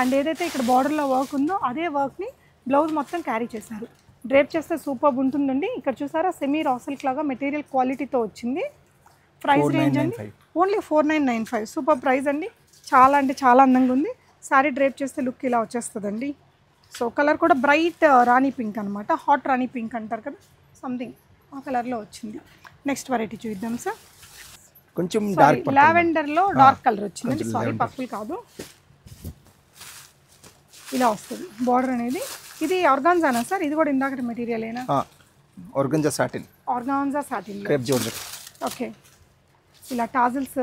అండ్ ఏదైతే ఇక్కడ బార్డర్లో వర్క్ ఉందో అదే వర్క్ని బ్లౌజ్ మొత్తం క్యారీ చేశారు. డ్రేప్ చేస్తే సూపర్ ఉంటుందండి. ఇక్కడ చూసారా? సెమీ రాసల్క్ లాగా మెటీరియల్ క్వాలిటీతో వచ్చింది. ప్రైస్ రేంజ్ అండి. 4995. Only four nine nine five. Super price అండి. చాలా అంటే చాలా అందంగా ఉంది. శారీ డ్రేప్ చేస్తే లుక్ ఇలా వచ్చేస్తుందండి. సో కలర్ కూడా బ్రైట్ రాణి పింక్ అనమాట హాట్ రాణి పింక్ అంటారు కదా సంథింగ్ ఆ కలర్లో వచ్చింది. నెక్స్ట్ వెరైటీ చూద్దాం సార్ కొంచెం డార్క్ లావెండర్లో డార్క్ కలర్ వచ్చిందండి సారీ పర్పుల్ కాదు. ఇలా వస్తుంది. బార్డర్ అనేది. ఇది ఆర్గాన్జానా సార్ ఇది కూడా ఇందాక మెటీరియల్ ఏనా? Satin organza satin crepe georgette okay ఇలా టాజిల్స్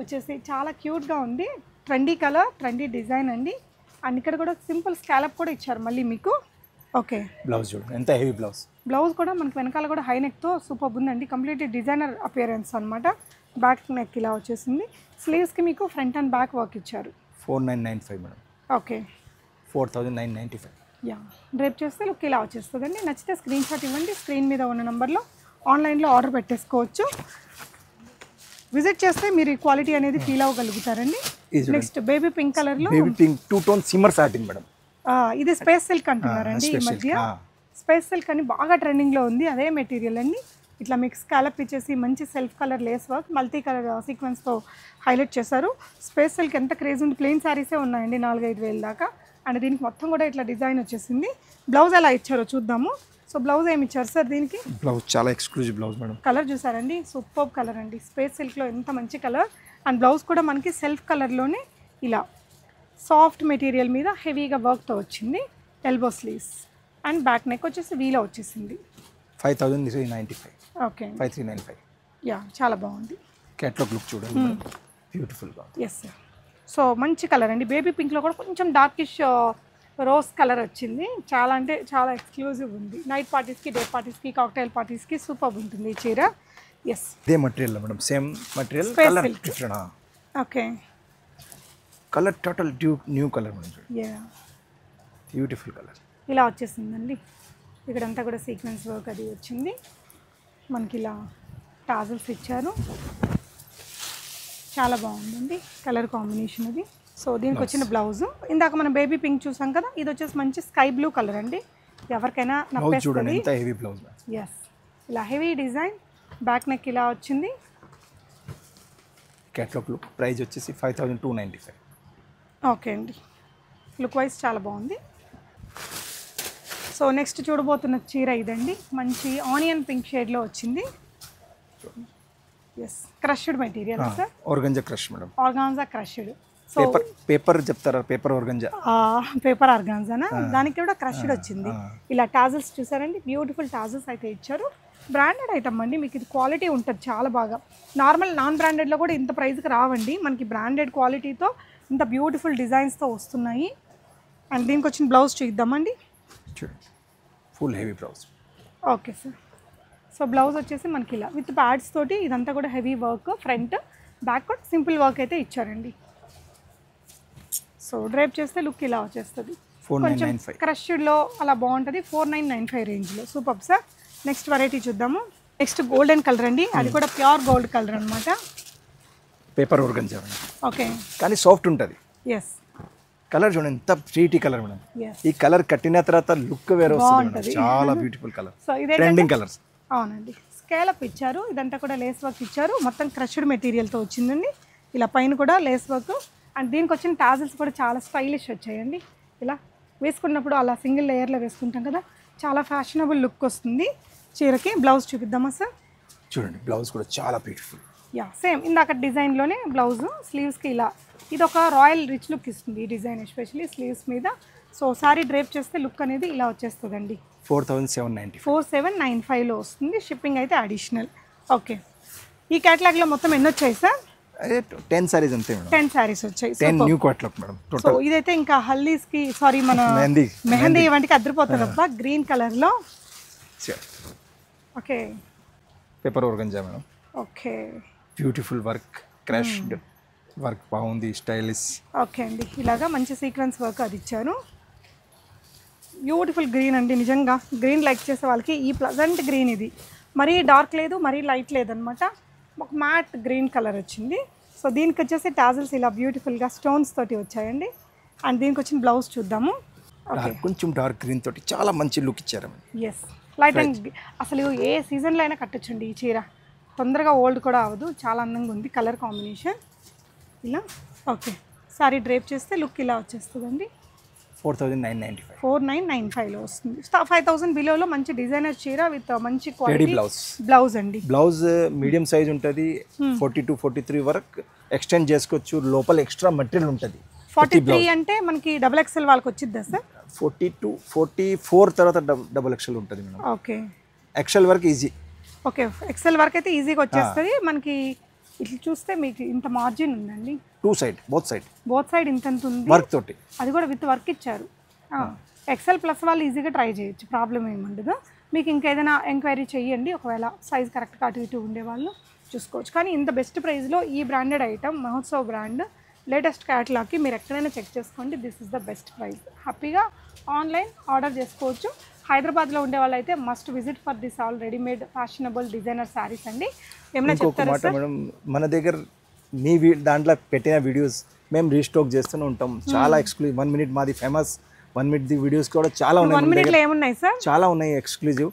వచ్చేసి చాలా క్యూట్గా ఉంది. ట్రెండీ కలర్ ట్రెండీ డిజైన్ అండి. అండ్ ఇక్కడ కూడా సింపుల్ స్కాలప్ కూడా ఇచ్చారు మళ్ళీ మీకు. ఓకే. బ్లౌజ్ చూడండి ఎంత హెవీ బ్లౌజ్. బ్లౌజ్ కూడా మనకి వెనకాల కూడా హై నెక్తో సూపర్ ఉందండి. కంప్లీట్ డిజైనర్ అపియరెన్స్ అనమాట బ్యాక్ నెక్ ఇలా వచ్చేసింది. స్లీవ్స్కి మీకు ఫ్రంట్ అండ్ బ్యాక్ వర్క్ ఇచ్చారు. Four nine nine five madam. Okay. Four thousand nine ninety five yeah drape చేస్తే లుక్ ఇలా వచ్చేస్తుందండి. నచ్చితే స్క్రీన్ షాట్ ఇవ్వండి. స్క్రీన్ మీద ఉన్న నెంబర్లో ఆన్లైన్లో ఆర్డర్ పెట్టేసుకోవచ్చు. విజిట్ చేస్తే మీరు ఈ క్వాలిటీ అనేది ఫీల్ అవ్వగలుగుతారండి. నెక్స్ట్ బేబీ పింక్ కలర్లో baby pink two tone shimmer satin madam ఇది స్పేస్ సిల్క్ అంటున్నారండి ఈ space మధ్య. స్పేస్ సిల్క్ అని బాగా ట్రెండింగ్లో ఉంది అదే మెటీరియల్ అండి. ఇట్లా మీకు స్కాలప్ ఇచ్చేసి మంచి self colour lace work multi colour సీక్వెన్స్తో highlight చేశారు. స్పేస్ సిల్క్ ఎంత క్రేజ్ ఉంది ప్లెయిన్ శారీసే ఉన్నాయండి నాలుగైదు వేల దాకా. అండ్ దీనికి మొత్తం కూడా ఇట్లా డిజైన్ వచ్చేసింది. బ్లౌజ్ ఎలా ఇచ్చారో చూద్దాము. సో బ్లౌజ్ ఏమి ఇచ్చారు సార్ దీనికి? బ్లౌజ్ చాలా ఎక్స్క్లూజివ్ బ్లౌజ్ మేడం. కలర్ చూసారండి సూపర్ కలర్ అండి. స్పేస్ సిల్క్లో ఎంత మంచి కలర్. అండ్ బ్లౌజ్ కూడా మనకి సెల్ఫ్ కలర్లోనే ఇలా సాఫ్ట్ మెటీరియల్ మీద హెవీగా వర్క్తో వచ్చింది. Elbow sleeves and back neck వచ్చేసి వీలో వచ్చేసింది. Five thousand three ninety five okay. Five three nine five yeah చాలా బాగుంది. క్యాట్లాగ్ లుక్ చూడండి బ్యూటిఫుల్గా ఎస్ సార్ సో మంచి కలర్ అండి. బేబీ పింక్లో కూడా కొంచెం డార్కిష్ రోజ్ కలర్ వచ్చింది. చాలా అంటే చాలా ఎక్స్క్లూజివ్ ఉంది. నైట్ పార్టీస్కి డే పార్టీస్కి కాక్టైల్ పార్టీస్కి సూపర్ ఉంటుంది ఈ చీర. ఎస్ ఇదే material madam same material colour. Different okay colour total due new colour madam beautiful colour ఇలా వచ్చేసిందండి. ఇక్కడంతా కూడా సీక్వెన్స్ వర్క్ అది వచ్చింది. మనకి ఇలా టాజల్స్ ఇచ్చారు. చాలా బాగుందండి. కలర్ కాంబినేషన్ ఇది సో దీనికి వచ్చిన బ్లౌజ్. ఇందాక మనం బేబీ పింక్ చూసాం కదా ఇది వచ్చేసి మంచి స్కై బ్లూ కలర్ అండి. ఎవరికైనా నప్పేస్తుంది. ఎస్ ఇలా హెవీ డిజైన్ బ్యాక్ నెక్ ఇలా వచ్చింది. క్యాట్లాగ్ లుక్ ప్రైస్ వచ్చేసి five thousand two ninety five okay అండి. లుక్ వైజ్ చాలా బాగుంది. సో నెక్స్ట్ చూడబోతున్న చీర ఇదండి. మంచి ఆనియన్ పింక్ షేడ్లో వచ్చింది. Yes crushed material sir organza crush madam organza crushed paper paper చెప్తారా? పేపర్ ఆర్గంజా పేపర్ ఆర్గాన్జానా దానికి కూడా క్రష్డ్ వచ్చింది. ఇలా టాజల్స్ చూసారండి? బ్యూటిఫుల్ టాజల్స్ అయితే ఇచ్చారు. బ్రాండెడ్ ఐటమ్ అండి. మీకు ఇది క్వాలిటీ ఉంటుంది చాలా బాగా. నార్మల్ నాన్ బ్రాండెడ్లో కూడా ఇంత ప్రైస్కి రావండి. మనకి బ్రాండెడ్ క్వాలిటీతో ఇంత బ్యూటిఫుల్ డిజైన్స్తో వస్తున్నాయి. అండ్ దీనికి వచ్చిన బ్లౌజ్ చూద్దామండి full heavy blouse okay sir so blouse వచ్చేసి మనకి ఇలా. విత్ ప్యాడ్స్ తోటి ఇదంతా కూడా హెవీ వర్క్ ఫ్రంట్ బ్యాక్ కూడా సింపుల్ వర్క్ అయితే ఇచ్చారండి. సో డ్రైప్ చేస్తే లుక్ ఇలా వచ్చేస్తుంది. కొంచెం క్రష్డ్లో అలా బాగుంటుంది. ఫోర్ నైన్ నైన్ ఫైవ్ రేంజ్లో. Super sir. నెక్స్ట్ వెరైటీ చూద్దాము. నెక్స్ట్ గోల్డెన్ కలర్ అండి. అది కూడా ప్యూర్ గోల్డ్ కలర్ అనమాట పేపర్ ఆర్గంజా మేడం ఓకే. కానీ సాఫ్ట్ ఉంటుంది. ఎస్ కలర్ చూడండి ఎంత ప్రీటీ కలర్ మేడం. ఈ కలర్ కట్టిన తర్వాత లుక్ వేరే వస్తుంది. చాలా బ్యూటిఫుల్ కలర్ సో ఇదే ట్రెండింగ్ కలర్స్ అవునండి. స్కేలప్ ఇచ్చారు. ఇదంతా కూడా లేస్ వర్క్ ఇచ్చారు. మొత్తం క్రష్డ్ మెటీరియల్తో వచ్చిందండి. ఇలా పైన కూడా లేస్ వర్క్ అండ్ దీనికి వచ్చిన టాజిల్స్ కూడా చాలా స్టైలిష్ వచ్చాయండి. ఇలా వేసుకున్నప్పుడు అలా సింగిల్ లేయర్లో వేసుకుంటాం కదా చాలా ఫ్యాషనబుల్ లుక్ వస్తుంది. చీరకి బ్లౌజ్ చూపిద్దామా సార్? చూడండి బ్లౌజ్ కూడా చాలా బ్యూటిఫుల్. యా సేమ్ ఇందాక డిజైన్లోనే బ్లౌజ్ స్లీవ్స్కి ఇలా. ఇది ఒక రాయల్ రిచ్ లుక్ ఇస్తుంది ఈ డిజైన్ ఎస్పెషల్లీ స్లీవ్స్ మీద. సో సారీ డ్రేప్ చేస్తే లుక్ అనేది ఇలా వచ్చేస్తుందండి. Four thousand seven ninety four seven nine ఫైవ్లో వస్తుంది షిప్పింగ్ అయితే అడిషనల్. ఓకే. ఈ క్యాటలాగ్లో మొత్తం ఎన్ని వచ్చాయి సార్? టెన్ సారీస్ అంతే మేడం. టెన్ శారీస్ వచ్చాయి. Ten new catalogue madam so ఇదైతే ఇంకా హల్దీస్కి సారీ మన మెహందీ మెహందీ వంటికి అద్దరిపోతుంది అబ్బా గ్రీన్ కలర్లో. Okay. Paper organza madam. Okay. Beautiful work crushed work బాగుంది స్టైలిష్ ఓకే అండి. ఇలాగా మంచి సీక్వెన్స్ వర్క్ అది ఇచ్చారు. బ్యూటిఫుల్ గ్రీన్ అండి నిజంగా. గ్రీన్ లైక్ చేసే వాళ్ళకి ఈ ప్లజెంట్ గ్రీన్ ఇది. మరీ డార్క్ లేదు మరీ లైట్ లేదనమాట ఒక మ్యాట్ గ్రీన్ కలర్ వచ్చింది. సో దీనికి వచ్చేసి టాజిల్స్ ఇలా బ్యూటిఫుల్గా స్టోన్స్ తోటి వచ్చాయండి. అండ్ దీనికి వచ్చిన బ్లౌజ్ చూద్దాము. కొంచెం డార్క్ గ్రీన్ తోటి చాలా మంచి లుక్ ఇచ్చారు ఎస్ లైట్ అండ్ అసలు ఏ సీజన్లో అయినా కట్టొచ్చండి ఈ చీర. తొందరగా ఓల్డ్ కూడా అవ్వదు. చాలా అందంగా ఉంది. కలర్ కాంబినేషన్ ఇలా. ఓకే సారీ డ్రేప్ చేస్తే లుక్ ఇలా వచ్చేస్తుందండి. Four thousand nine ninety five. Four nine nine ఫైవ్లో వస్తుంది. ఫైవ్ థౌసండ్ బిలోలో మంచి డిజైనర్ చీర విత్ మంచి రెడీ క్వాలిటీ బ్లౌజ్ బ్లౌజ్ అండి. బ్లౌజ్ మీడియం సైజ్ ఉంటుంది. ఫార్టీ టు ఫార్టీ త్రీ వరకు ఎక్స్టెండ్ చేసుకోవచ్చు. లోపల ఎక్స్ట్రా మెటీరియల్ ఉంటుంది. ఫార్టీ త్రీ అంటే మనకి డబుల్ ఎక్స్ఎల్ వాళ్ళకి వచ్చిద్దా sir forty two forty four తర్వాత డబుల్ ఎక్స్ఎల్ ఉంటుంది మేడం. ఓకే ఎక్స్ఎల్ వరకు ఈజీ ఓకే ఎక్సెల్ వరకు అయితే ఈజీగా వచ్చేస్తుంది. మనకి ఇట్లా చూస్తే మీకు ఇంత మార్జిన్ ఉందండి. Two side both side both side ఇంత ఇంత ఉంది. వర్క్ తోటి. అది కూడా విత్ వర్క్ ఇచ్చారు. ఎక్సెల్ ప్లస్ వాళ్ళు ఈజీగా ట్రై చేయొచ్చు. ప్రాబ్లం ఏముండదు మీకు ఇంకేదైనా ఎంక్వైరీ చేయండి ఒకవేళ సైజ్ కరెక్ట్గా అటు ఇటు ఉండేవాళ్ళు చూసుకోవచ్చు. కానీ ఇంత బెస్ట్ ప్రైస్లో ఈ branded item Mahotsav brand latest క్యాటలాగ్కి మీరు ఎక్కడైనా చెక్ చేసుకోండి. This is the best price హ్యాపీగా ఆన్లైన్ ఆర్డర్ చేసుకోవచ్చు. హైదరాబాద్లో ఉండే వాళ్ళైతే must visit for this all readymade fashionable designer saris అండి. ఏమైనా చెప్తారా మేడం మన దగ్గర మీ దాంట్లో పెట్టిన వీడియోస్ మేము రీస్టాక్ చేస్తూనే ఉంటాం. చాలా ఎక్స్క్లూజివ్ వన్ మినిట్ మాది famous one minute the videos కూడా చాలా ఉన్నాయి సార్ చాలా ఉన్నాయి ఎక్స్క్లూజివ్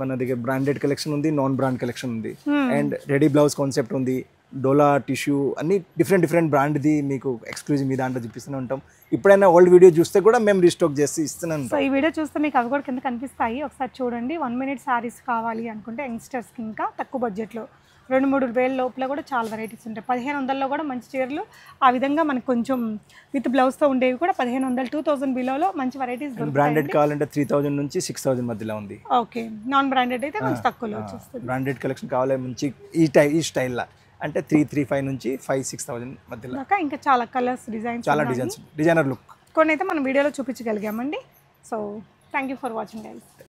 మన దగ్గర బ్రాండెడ్ కలెక్షన్ ఉంది నాన్ బ్రాండ్ కలెక్షన్ ఉంది అండ్ రెడీ బ్లౌజ్ కాన్సెప్ట్ ఉంది. డోలా టిష్యూ అన్ని డిఫరెంట్ డిఫరెంట్ బ్రాండ్ది మీకు ఎక్స్క్లూజివ్ మీ దాంట్లో చూపిస్తూనే ఉంటాం. ఇప్పుడైనా ఓల్డ్ వీడియో చూస్తే కూడా మేము రీస్టాక్ చేసి ఇస్తూనే ఉంటాం. సో ఈ వీడియో చూస్తే మీకు అవి కూడా కింద కనిపిస్తాయి. ఒకసారి చూడండి. వన్ మినిట్ శారీస్ కావాలి అనుకుంటే యంగ్స్టర్స్కి ఇంకా తక్కువ బడ్జెట్లో రెండు మూడు వేల లోపల కూడా చాలా వెరైటీస్ ఉంటాయి. పదిహేను వందల్లో కూడా మంచి చీరలు ఆ విధంగా మనకు కొంచెం విత్ బ్లౌజ్తో ఉండేవి కూడా పదిహేను వందలు టూ థౌసండ్ బిలోలో మంచి వెరైటీస్ బ్రాండెడ్ కావాలంటే త్రీ థౌజండ్ నుంచి సిక్స్ థౌజండ్ మధ్యలో ఉంది. ఓకే నాన్ బ్రాండెడ్ అయితే కొంచెం తక్కువలో వచ్చేస్తుంది. బ్రాండెడ్ కలెక్షన్ కావాలి మంచి ఈ టై ఈ స్టైల్లో అంటే త్రీ త్రీ ఫైవ్ నుంచి ఫైవ్ సిక్స్ థౌజండ్ మధ్యలో. ఇంకా చాలా కలర్స్ డిజైన్స్ చాలా డిజైన్స్ డిజైనర్ లుక్ కొన్ని అయితే మనం వీడియోలో చూపించగలిగామండి. So thank you for watching guys